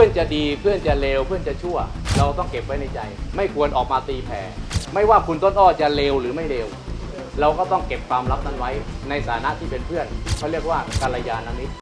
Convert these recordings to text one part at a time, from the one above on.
เพื่อนจะดีเพื่อนจะเลวเพื่อนจะชั่ว เราต้องเก็บไว้ในใจ ไม่ควรออกมาตีแผ่ ไม่ว่าคุณต้นอ้อจะเลวหรือไม่เลวเราก็ต้องเก็บความลับนั้นไว้ ในฐานะที่เป็นเพื่อนเขาเรียกว่ากัลยาณมิตร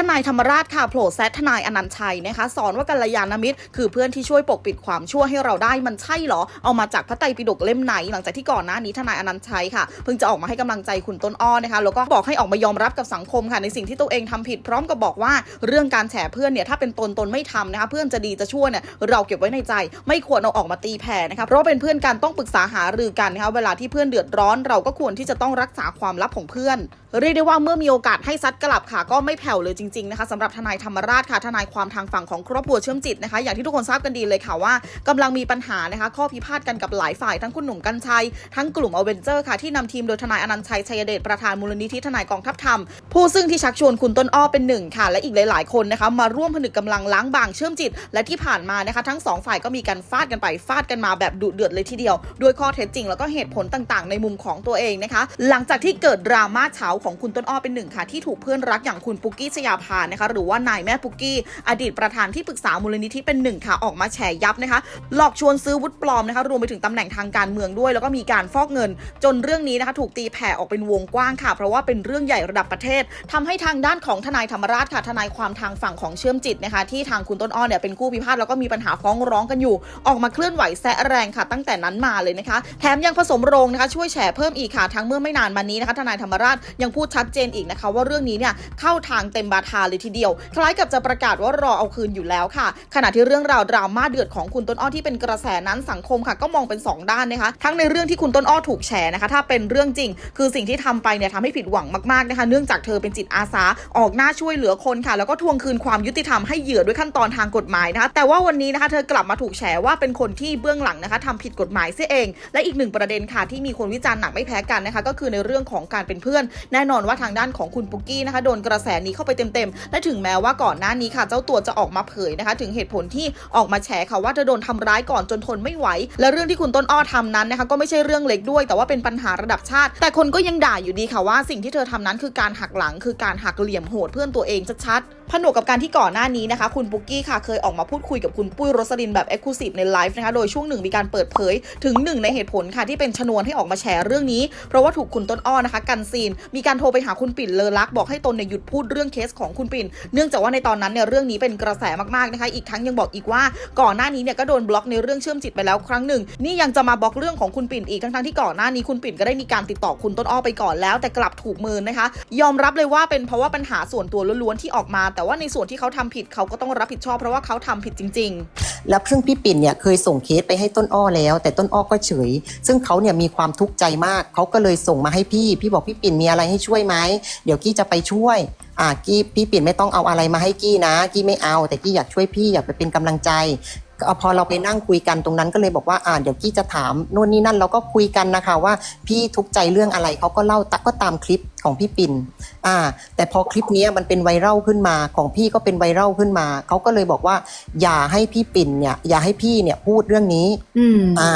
ทนายธรรมราชค่ะโผล่แซดทนายอนันชัยนะคะ สอนว่ากัลยาณมิตร คือเพื่อนที่ช่วยปกปิดความชั่วให้เราได้มันใช่เหรอ เอามาจากพระไตรปิฎกเล่มไหน หลังจากที่ก่อนหน้านี้ทนายอนันชัยค่ะเพิ่งจะออกมาให้กำลังใจคุณต้นอ้อนะคะแล้วก็บอกให้ออกมายอมรับกับสังคมค่ะในสิ่งที่ตัวเองทำผิด พร้อมกับบอกว่าเรื่องการแฉเพื่อนเนี่ยถ้าเป็นตนตนไม่ทำนะคะเพื่อนจะดีจะชั่วเนี่ยเราเก็บไว้ในใจ ไม่ควรเอาออกมาตีแผ่นะคะเพราะเป็นเพื่อนกันต้องปรึกษาหารือกันนะคะเวลาที่เพื่อนเดือดร้อน เราก็ควรที่จะต้องรักษาความลับของเพื่อน เรียกได้ว่าเมื่อมีโอกาสให้ซัดกลับค่ะก็ไม่แผ่วเลยจริงๆนะคะสำหรับทนายธรรมราชค่ะทนายความทางฝั่งของครอบครัวเชื่อมจิตนะคะ อย่างที่ทุกคนทราบกันดีเลยค่ะว่ากำลังมีปัญหานะคะ ข้อพิพาทกันกับหลายฝ่ายทั้งคุณหนุ่มกัญชัย ทั้งกลุ่มอเวนเจอร์ค่ะที่นำทีมโดยทนายอนันต์ชัยชัยเดชประธานมูลนิธิทนายกองทัพธรรมผู้ซึ่งที่ชักชวนคุณต้นอ้อเป็นหนึ่งค่ะ และอีกหลาย ๆ คนนะคะมาร่วมผนึกกำลังล้างบางเชื่อมจิต และที่ผ่านมานะคะทั้งสองฝ่ายก็มีการฟาดกันไปฟาดกันมาแบบดุเดือดเลยทีเดียวด้วยข้อเท็จจริง แล้วก็เหตุผลต่างๆ ในมุมของตัวเองนะคะ หลังจากที่เกิดดราม่าเช้าของคุณต้นอ้อเป็นหนึ่งค่ะที่ถูกเพื่อนรักอย่างคุณปุกกี้ชยาพานะคะหรือว่านายแม่ปุกกี้อดีตประธานที่ปรึกษามูลนิธิเป็นหนึ่งค่ะออกมาแฉยับนะคะหลอกชวนซื้อวุฒิปลอมนะคะรวมไปถึงตำแหน่งทางการเมืองด้วย แล้วก็มีการฟอกเงิน จนเรื่องนี้นะคะถูกตีแผ่ออกเป็นวงกว้างค่ะ เพราะว่าเป็นเรื่องใหญ่ระดับประเทศทำให้ทางด้านของทนายธรรมราชค่ะทนายความทางฝั่งของเชื่อมจิตนะคะที่ทางคุณต้นอ้อเนี่ยเป็นคู่พิพาทแล้วก็มีปัญหาฟ้องร้องกันอยู่ ออกมาเคลื่อนไหวแซะแรงค่ะ ตั้งแต่นั้นมาเลยนะคะ แถมยังผสมโรงนะคะช่วยแฉเพิ่มอีกค่ะทั้งเมื่อไม่นานมานี้นะคะทนายธรรมราชยังพูดชัดเจนอีกนะคะ ว่าเรื่องนี้เนี่ยเข้าทางเต็มบาทาเลยทีเดียว คล้ายกับจะประกาศว่ารอเอาคืนอยู่แล้วค่ะ ขณะที่เรื่องราวดราม่าเดือดของคุณต้นอ้อที่เป็นกระแสนั้นสังคมค่ะ ก็มองเป็นสองด้านนะคะ ทั้งในเรื่องที่คุณต้นอ้อถูกแฉนะคะ ถ้าเป็นเรื่องจริง คือสิ่งที่ทำไปเนี่ยทำให้ผิดหวังมากๆนะคะ เนื่องจากเธอเป็นจิตอาสาออกหน้าช่วยเหลือคนค่ะ แล้วก็ทวงคืนความยุติธรรมให้เหยื่อด้วยขั้นตอนทางกฎหมายนะคะแต่ว่าวันนี้นะคะเธอกลับมาถูกแฉว่าเป็นคนที่เบื้องหลังนะคะทำผิดกฎหมายเสียเอง และอีกหนึ่งประเด็นค่ะที่มีคนวิจารณ์หนักไม่แพ้กันนะคะก็คือในเรื่องของการเป็นเพื่อน แน่นอนว่าทางด้านของคุณปุกกี้นะคะโดนกระแสนี้เข้าไปเต็มๆ และถึงแม้ว่าก่อนหน้านี้ค่ะ เจ้าตัวจะออกมาเผยนะคะ ถึงเหตุผลที่ออกมาแฉค่ะว่าเธอโดนทำร้ายก่อนจนทนไม่ไหว และเรื่องที่คุณต้นอ้อทำนั้นนะคะ ก็ไม่ใช่เรื่องเล็กด้วย แต่ว่าเป็นปัญหาระดับชาติ แต่คนก็ยังด่าอยู่ดีค่ะว่าสิ่งที่เธอทำนั้นคือการหักหลัง คือการหักเหลี่ยมโหดเพื่อนตัวเองชัดๆผนวกกับการที่ก่อนหน้านี้นะคะ คุณปุกกี้ค่ะเคยออกมาพูดคุยกับคุณปุ้ยรสลินแบบเอ็กซ์คลูซีฟในไลฟ์นะคะ โดยช่วงหนึ่งมีการเปิดเผย ถึงหนึ่งในเหตุผลค่ะที่เป็นชนวนให้ออกมาแฉเรื่องนี้ เพราะว่าถูกคุณต้นอ้อนะคะ กันซีน มีการโทรไปหาคุณปิ่นเลอลักบอกให้ตนเนี่ยหยุดพูดเรื่องเคสของคุณปิ่น เนื่องจากว่าในตอนนั้นเนี่ยเรื่องนี้เป็นกระแสมากๆนะคะ อีกทั้งยังบอกอีกว่าก่อนหน้านี้เนี่ยก็โดนบล็อกในเรื่องเชื่อมจิตไปแล้วครั้งหนึ่ง นี่ยังจะมาบล็อกเรื่องของคุณปิ่นอีกทั้งๆที่ก่อนหน้านี้คุณปิ่นก็ได้มีการติดต่อคุณต้นอ้อไปก่อนแล้ว แต่กลับถูกมือนะคะ ยอมรับเลยว่าเป็นเพราะว่าปัญหาส่วนตัวล้วนๆที่ออกมา แต่ว่าในส่วนที่เขาทำผิดเขาก็ต้องรับผิดชอบเพราะว่าเขาทำผิดจริง ๆ แล้วซึ่งพี่ปิ่นเนี่ยเคยส่งเคสไปให้ต้นอ้อแล้ว แต่ต้นอ้อก็เฉย ซึ่งเขาเนี่ยมีความทุกข์ใจมาก เขาก็เลยส่งมาให้พี่ พี่บอกพี่ปิ่นมีอะไรให้ช่วยไหม เดี๋ยวกี้จะไปช่วย อ่ากี้พี่ปิ่นไม่ต้องเอาอะไรมาให้กี้นะ กี้ไม่เอา แต่กี้อยากช่วยพี่อยากไปเป็นกำลังใจก็พอเราไปนั่งคุยกันตรงนั้นก็เลยบอกว่าอ่าเดี๋ยวกี้จะถามนู่นนี่นั่นเราก็คุยกันนะคะว่าพี่ทุกข์ใจเรื่องอะไรเขาก็เล่าตะก็ตามคลิปของพี่ปิ่นอ่า แต่พอคลิปเนี้ยมันเป็นไวรัลขึ้นมาของพี่ก็เป็นไวรัลขึ้นมาเขาก็เลยบอกว่า อย่าให้พี่ปิ่นเนี่ยอย่าให้พี่เนี่ยพูดเรื่องนี้ อืม อ่า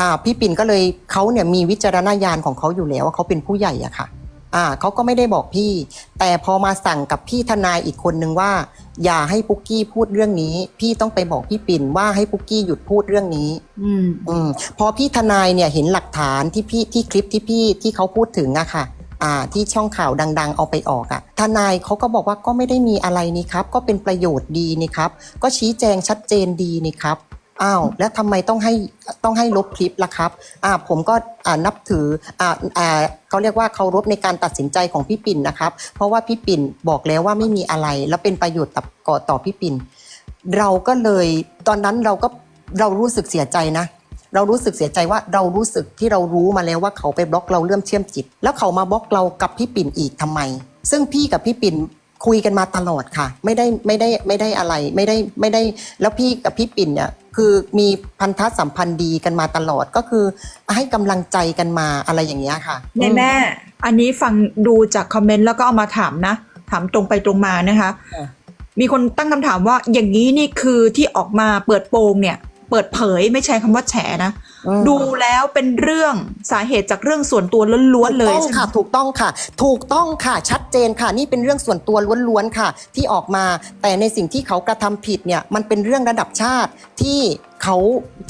อ่า พี่ปิ่นก็เลยเขาเนี่ยมีวิจารณญาณของเขาอยู่แล้วว่าเขาเป็นผู้ใหญ่อะค่ะ อ่าเขาก็ไม่ได้บอกพี่ แต่พอมาสั่งกับพี่ทนายอีกคนนึงว่า อย่าให้ปุกกี้พูดเรื่องนี้ พี่ต้องไปบอกพี่ปิ่นว่าให้ปุกกี้หยุดพูดเรื่องนี้ อืมอืมพอพี่ทนายเนี่ยเห็นหลักฐานที่พี่ที่คลิปที่พี่ที่เขาพูดถึงอะค่ะ อ่า ที่ช่องข่าวดัง ๆ เอาไปออกอะทนายเขาก็บอกว่าก็ไม่ได้มีอะไรนี่ครับ ก็เป็นประโยชน์ดีนี่ครับ ก็ชี้แจงชัดเจนดีนี่ครับ อ้าวแล้วทำไมต้องให้ต้องให้ลบคลิปล่ะครับอ่าผมก็อ่านับถืออ่าอ่าเขาเรียกว่าเคารพในการตัดสินใจของพี่ปิ่นนะครับ เพราะว่าพี่ปิ่นบอกแล้วว่าไม่มีอะไร แล้วเป็นประโยชน์ต่อก่อต่อพี่ปิ่นเราก็เลยตอนนั้นเราก็เรารู้สึกเสียใจนะ เรารู้สึกเสียใจว่าเรารู้สึกที่เรารู้มาแล้วว่าเขาไปบล็อกเราเรื่องเชื่อมจิต แล้วเขามาบล็อกเรากับพี่ปิ่นอีกทำไม ซึ่งพี่กับพี่ปิ่น คุยกันมาตลอดค่ะ ไม่ได้ไม่ได้ไม่ได้อะไรไม่ได้ไม่ได้ แล้วพี่กับพี่ปิ่นเนี่ยคือมีพันธสัมพันธ์ดีกันมาตลอดก็คือให้กำลังใจกันมาอะไรอย่างเงี้ยค่ะแม่แม่อันนี้ฟังดูจากคอมเมนต์แล้วก็เอามาถามนะ ถามตรงไปตรงมานะคะค่ะมีคนตั้งคำถามว่าอย่างนี้นี่คือที่ออกมาเปิดโปงเนี่ย เปิดเผยไม่ใช่คำว่าแฉนะอืมดูแล้วเป็นเรื่องสาเหตุจากเรื่องส่วนตัวล้วนๆเลยถูกต้องใช่ไหมค่ะ ถูกต้องค่ะ ถูกต้องค่ะ ชัดเจนค่ะ นี่เป็นเรื่องส่วนตัวล้วนๆค่ะ ที่ออกมา แต่ในสิ่งที่เขากระทำผิดเนี่ย มันเป็นเรื่องระดับชาติที่ เขา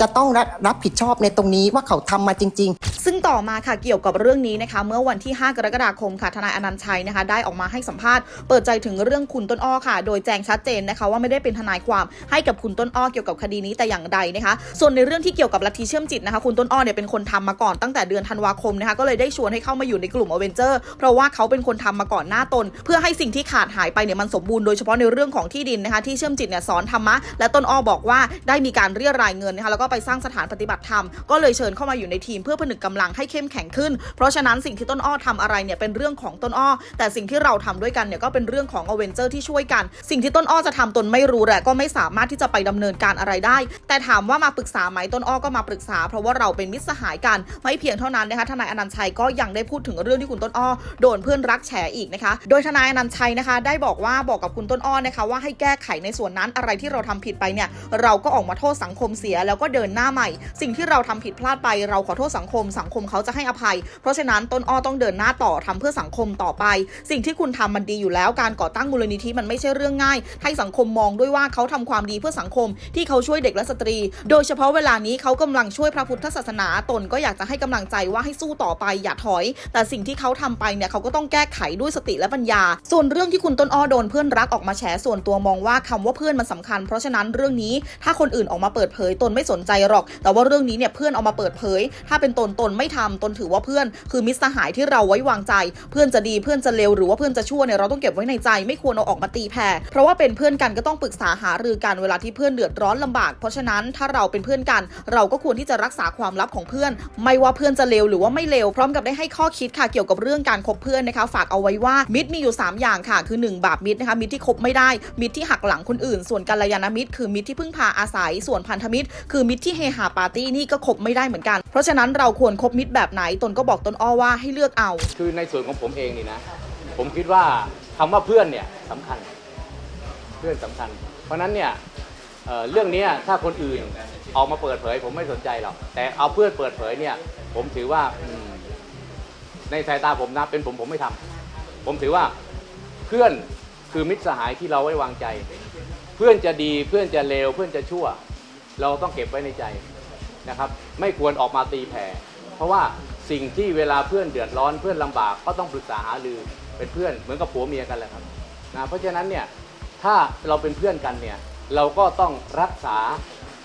จะต้องรับรับผิดชอบในตรงนี้ว่าเขาทำมาจริง ๆ ซึ่งต่อมาค่ะเกี่ยวกับเรื่องนี้นะคะ เมื่อวันที่ 5 กรกฎาคมค่ะทนายอนันต์ชัยนะคะ ได้ออกมาให้สัมภาษณ์เปิดใจถึงเรื่องคุณต้นอ้อค่ะ โดยแจ้งชัดเจนนะคะ ว่าไม่ได้เป็นทนายความให้กับคุณต้นอ้อเกี่ยวกับคดีนี้แต่อย่างใดนะคะ ส่วนในเรื่องที่เกี่ยวกับลัทธิเชื่อมจิตนะคะ คุณต้นอ้อเนี่ยเป็นคนทำมาก่อนตั้งแต่เดือนธันวาคมนะคะก็เลยได้ชวนให้เข้ามาอยู่ในกลุ่มอเวนเจอร์เพราะว่าเขาเป็นคนทำมาก่อนหน้าตน เพื่อให้สิ่งที่ขาดหายไปเนี่ยมันสมบูรณ์โดยเฉพาะในเรื่องของที่ดินนะคะที่เชื่อมจิตเนี่ยสอนธรรมะและต้นอ้อบอกว่าได้มีการเรียรายเงินนะคะแล้วก็ไปสร้างสถานปฏิบัติธรรมก็เลยเชิญเข้ามาอยู่ในทีมเพื่อผนึกกำลังให้เข้มแข็งขึ้น เพราะฉะนั้นสิ่งที่ต้นอ้อทำอะไรเนี่ยเป็นเรื่องของต้นอ้อ แต่สิ่งที่เราทำด้วยกันเนี่ยก็เป็นเรื่องของอเวนเจอร์ที่ช่วยกัน สิ่งที่ต้นอ้อจะทำตนไม่รู้แหละก็ไม่สามารถที่จะไปดำเนินการอะไรได้ แต่ถามว่ามาปรึกษาไหมต้นอ้อก็มาปรึกษา เพราะว่าเราเป็นมิตรสหายกันไม่เพียงเท่านั้นนะคะทนายอนันต์ชัยก็ยังได้พูดถึงเรื่องที่คุณต้นอ้อโดนเพื่อนรักแฉอีกนะคะ โดยทนายอนันต์ชัยนะคะ ได้บอกว่าบอกกับคุณต้นอ้อนะคะว่าให้แก้ไขในส่วนนั้นอะไรที่เราทำผิดไปเนี่ยเราก็ออกมาโทษสังคมเสียแล้วก็เดินหน้าใหม่ สิ่งที่เราทำผิดพลาดไปเราขอโทษสังคม สังคมเขาจะให้อภัย เพราะฉะนั้นต้นอ้อต้องเดินหน้าต่อทำเพื่อสังคมต่อไป สิ่งที่คุณทำมันดีอยู่แล้วการก่อตั้งมูลนิธิมันไม่ใช่เรื่องง่าย ให้สังคมมองด้วยว่าเขาทำความดีเพื่อสังคมที่เขาช่วยเด็กและสตรี โดยเฉพาะเวลานี้เขากำลังช่วยพระพุทธศาสนาตนก็อยากจะให้กำลังใจว่าให้สู้ต่อไปอย่าถอย แต่สิ่งที่เขาทำไปเนี่ยเขาก็ต้องแก้ไขด้วยสติและปัญญา ส่วนเรื่องที่คุณต้นอ้อโดนเพื่อนรักออกมาแฉส่วนตัวมองว่าคำว่าเพื่อนมันสำคัญ เพราะฉะนั้นเรื่องนี้ถ้าคนอื่นออกมาเปิดเผผยตนไม่สนใจหรอก แต่ว่าเรื่องนี้เนี่ยเพื่อนเอามาเปิดเผย ถ้าเป็นตนตนไม่ทำตนถือว่าเพื่อน คือมิตรสหายที่เราไว้วางใจ เพื่อนจะดีเพื่อนจะเลวหรือว่าเพื่อนจะชั่วเนี่ยเราต้องเก็บไว้ในใจไม่ควรเอาออกมาตีแผ่เพราะว่าเป็นเพื่อนกันก็ต้องปรึกษาหารือกันเวลาที่เพื่อนเดือดร้อนลำบาก เพราะฉะนั้นถ้าเราเป็นเพื่อนกัน เราก็ควรที่จะรักษาความลับของเพื่อน ไม่ว่าเพื่อนจะเลวหรือว่าไม่เลวพร้อมกับได้ให้ข้อคิดค่ะเกี่ยวกับเรื่องการคบเพื่อนนะคะ ฝากเอาไว้ว่ามิตรมีอยู่ 3 อย่างค่ะ คือ 1 บาปมิตรนะคะมิตรที่คบไม่ได้ มิตรที่หักหลังคนอื่น ส่วนกัลยาณมิตรคือมิตรที่พึ่งพาอาศัยส่วนพันธมิตร คือมิตรที่เฮฮาปาร์ตี้นี่ก็คบไม่ได้เหมือนกัน เพราะฉะนั้นเราควรคบมิตรแบบไหนตนก็บอกตนอ้อว่าให้เลือกเอา คือในส่วนของผมเองนี่นะ ผมคิดว่าคำว่าเพื่อนเนี่ยสำคัญ เพื่อนสำคัญ เพราะฉะนั้นเนี่ยเเรื่องนี้ถ้าคนอื่นออกมาเปิดเผย ผมไม่สนใจหรอกแต่เอาเพื่อนเปิดเผยเนี่ย ผมถือว่าในสายตาผมนะเป็นผมผมไม่ทำผมถือว่าเพื่อนคือมิตรสหายที่เราไว้วางใจ เพื่อนจะดีเพื่อนจะเลวเพื่อนจะชั่ว เราต้องเก็บไว้ในใจนะครับ ไม่ควรออกมาตีแผ่ เพราะว่าสิ่งที่เวลาเพื่อนเดือดร้อนเพื่อนลำบากก็ต้องปรึกษาหารือเป็นเพื่อนเหมือนกับผัวเมียกันแหละครับนะเพราะฉะนั้นเนี่ยถ้าเราเป็นเพื่อนกันเนี่ยเราก็ต้องรักษา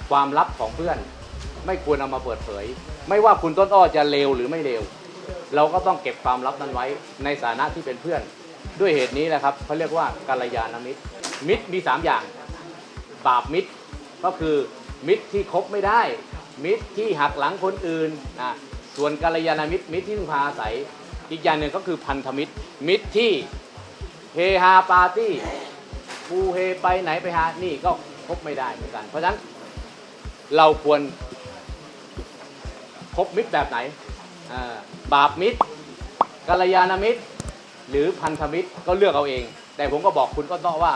ความลับของเพื่อน ไม่ควรเอามาเปิดเผย ไม่ว่าคุณต้นอ้อจะเลวหรือไม่เลวเราก็ต้องเก็บความลับนั้นไว้ในฐานะที่เป็นเพื่อน ด้วยเหตุนี้แหละครับเขาเรียกว่ากัลยาณมิตรมิตรมีสามอย่าง บาปมิตรก็คือ มิตรที่คบไม่ได้ มิตรที่หักหลังคนอื่นนะส่วนกัลยาณมิตรมิตรที่พึ่งพาอาศัย อีกอย่างหนึ่งก็คือพันธมิตร มิตรที่เฮฮาปาร์ตี้ฟูเฮไปไหนไปหานี่ก็คบไม่ได้เหมือนกัน เพราะฉะนั้นเราควรคบมิตรแบบไหนบาปมิตรกัลยาณมิตร หรือพันธมิตรก็เลือกเอาเอง แต่ผมก็บอกคุณก็ต้องว่า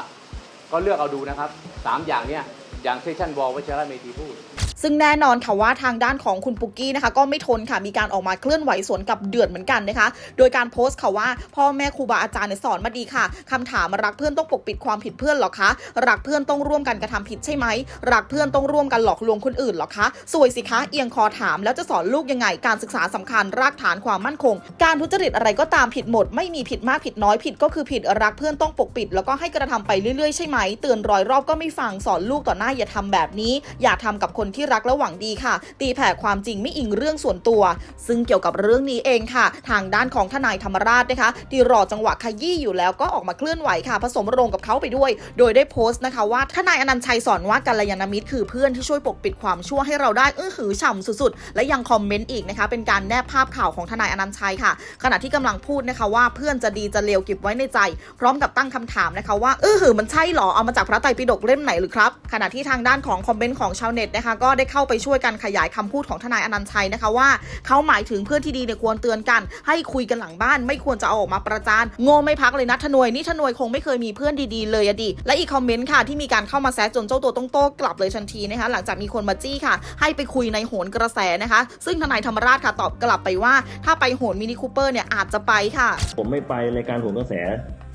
ก็เลือกเอาดูนะครับสามอย่างเนี้ย อย่างเซชันวอลวัชระเมธีพูด ซึ่งแน่นอนค่ะว่าทางด้านของคุณปุกกี้นะคะก็ไม่ทนค่ะมีการออกมาเคลื่อนไหวสวนกับเดือดเหมือนกันนะคะ โดยการโพสต์ค่ะว่าพ่อแม่ครูบาอาจารย์สอนมาดีค่ะคำถามรักเพื่อนต้องปกปิดความผิดเพื่อนหรอคะรักเพื่อนต้องร่วมกันกระทำผิดใช่ไหมรักเพื่อนต้องร่วมกันหลอกลวงคนอื่นหรอคะสวยสิคะเอียงคอถามแล้วจะสอนลูกยังไง การศึกษาสำคัญรากฐานความมั่นคง การทุจริตอะไรก็ตามผิดหมด ไม่มีผิดมากผิดน้อยผิดก็คือผิดรักเพื่อนต้องปกปิด แล้วก็ให้กระทำไปเรื่อยๆใช่ไหมเตือนร้อยรอบก็ไม่ฟังสอนลูกต่อหน้าอย่าทำแบบนี้ อย่าทำกับคนที่รักและหวังดีค่ะ ตีแผ่ความจริงไม่อิงเรื่องส่วนตัว ซึ่งเกี่ยวกับเรื่องนี้เองค่ะ ทางด้านของทนายธรรมราชนะคะ ที่รอจังหวะขยี้อยู่แล้วก็ออกมาเคลื่อนไหวค่ะ ผสมโรงกับเขาไปด้วย โดยได้โพสต์นะคะว่าทนายอนันต์ชัยสอนว่ากัลยาณมิตรคือเพื่อนที่ช่วยปกปิดความชั่วให้เราได้อื้อหือฉ่ำสุดๆ และยังคอมเมนต์อีกนะคะ เป็นการแนบภาพข่าวของทนายอนันต์ชัยค่ะ ขณะที่กำลังพูดนะคะว่าเพื่อนจะดีจะเลวเก็บไว้ในใจ พร้อมกับตั้งคำถามนะคะว่าเออหือมันใช่หรอเอามาจากพระไตรปิฎกเล่มไหนหรือครับขณะที่ทางด้านของคอมเมนต์ของชาวเน็ตนะคะก็ได้เข้าไปช่วยกันขยายคำพูดของทนายอนันต์ชัยนะคะว่าเขาหมายถึงเพื่อนที่ดีเนี่ยควรเตือนกัน ให้คุยกันหลังบ้าน ไม่ควรจะเอาออกมาประจานโง่ไม่พักเลยนะทนวยนี่ทนวยคงไม่เคยมีเพื่อนดีๆเลยอะดิและอีกคอมเมนต์ค่ะที่มีการเข้ามาแซะจนเจ้าตัวต้องโต้กลับเลยทันทีนะคะหลังจากมีคนมาจี้ค่ะ ให้ไปคุยในโหนกระแสนะคะ ซึ่งทนายธรรมราชค่ะตอบกลับไปว่า ถ้าไปโหนมินิคูเปอร์เนี่ยอาจจะไปค่ะ ผมไม่ไปรายการโหนกระแส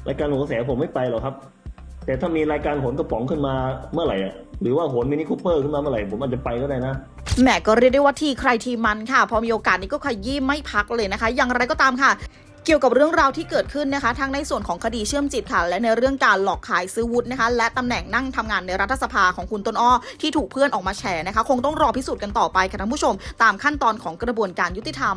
รายการโหนกระแสผมไม่ไปหรอกครับ แต่ถ้ามีรายการโหนกระป๋องขึ้นมาเมื่อไหร่อะหรือว่าโหนมินิคูเปอร์ขึ้นมาเมื่อไหร่ผมอาจจะไปก็ได้นะแหมก็เรียกได้ว่าทีใครทีมันค่ะ พอมีโอกาสนี้ก็ขยี้ไม่พักเลยนะคะ อย่างไรก็ตามค่ะเกี่ยวกับเรื่องราวที่เกิดขึ้นนะคะ ทั้งในส่วนของคดีเชื่อมจิตค่ะ และในเรื่องการหลอกขายซื้อวุฒินะคะ และตำแหน่งนั่งทำงานในรัฐสภาของคุณต้นอ้อที่ถูกเพื่อนออกมาแฉนะคะ คงต้องรอพิสูจน์กันต่อไปค่ะท่านผู้ชม ตามขั้นตอนของกระบวนการยุติธรรม